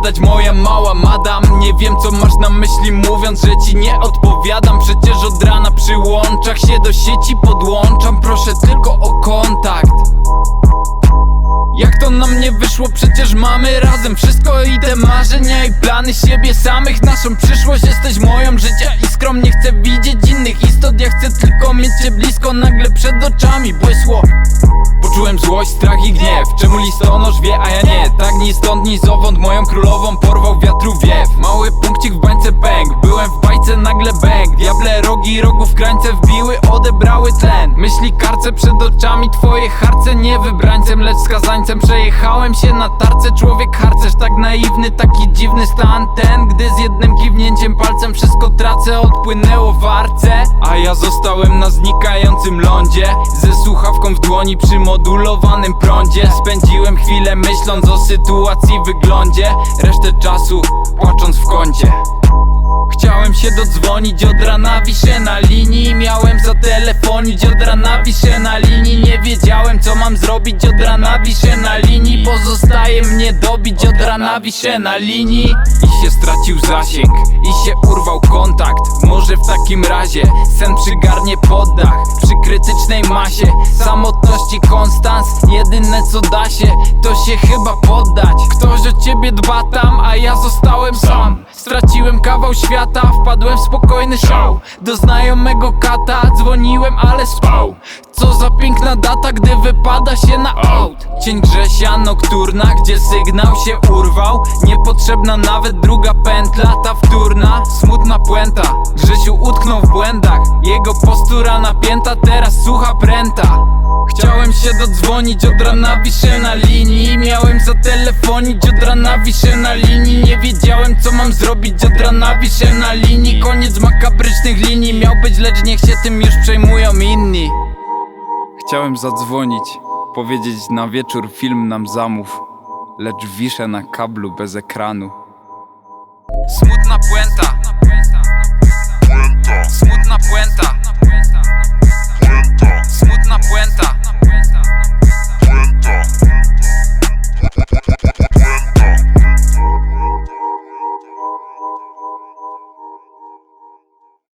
gadać moja mała madam. Nie wiem co masz na myśli mówiąc, że ci nie odpowiadam. Przecież od rana przy łączach się do sieci podłączam. Proszę tylko o kontakt. Jak to nam nie wyszło, przecież mamy razem wszystko i te marzenia i plany siebie samych Naszą przyszłość. Jesteś moją życia iskrą Nie chcę widzieć innych istot, ja chcę tylko mieć cię blisko Nagle przed oczami błysło Poczułem złość, strach i gniew. Czemu listonosz wie, a ja nie? Tak ni stąd, ni zowąd Moją królową porwał wiatru wiew. Mały punkcik w bańce pęk Byłem w bajce, nagle bęk Diable rogi rogów krańce wbiły Odebrały tlen. Myśli karce przed oczami Twoje harce nie wybrańcem Lecz skazańcem. Przejechałem się na tarce Człowiek harcerz tak naiwny Taki dziwny stan. Ten Gdy z jednym kiwnięciem palcem Wszystko tracę Odpłynęło w arce A ja zostałem na znikającym lądzie Ze słuchawką w dłoni przy modulowanym prądzie. Spędziłem chwilę myśląc o sytuacji wyglądzie Resztę czasu płacząc w kącie Chciałem się dodzwonić od rana wiszę na linii. Miałem zatelefonić od rana wiszę na linii. Nie wiedziałem co mam zrobić od rana wiszę na linii. Pozostaje mnie dobić od rana wiszę na linii się stracił zasięg i się urwał kontakt. Może w takim razie sen przygarnie poddach Przy krytycznej masie samotności konstans. Jedyne co da się to się chyba poddać. Ktoś o ciebie dba tam, a ja zostałem sam. Straciłem kawał świata, wpadłem w spokojny show Do znajomego kata dzwoniłem, ale spał Co za piękna data, gdy wypada się na aut Cień Grzesia, nokturna, gdzie sygnał się urwał. Niepotrzebna nawet druga pętla, ta wtórna Smutna puenta, Grzesiu utknął w błędach Jego postura napięta, teraz sucha pręta. Chciałem się dodzwonić od rana wiszę na linii. Miałem zatelefonić od rana wiszę na linii. Nie wiedziałem co mam zrobić od rana wiszę na linii. Koniec makabrycznych linii miał być lecz niech się tym już przejmują inni Chciałem zadzwonić, powiedzieć na wieczór film nam zamów, lecz wiszę na kablu bez ekranu. Smutna puenta. Smutna puenta.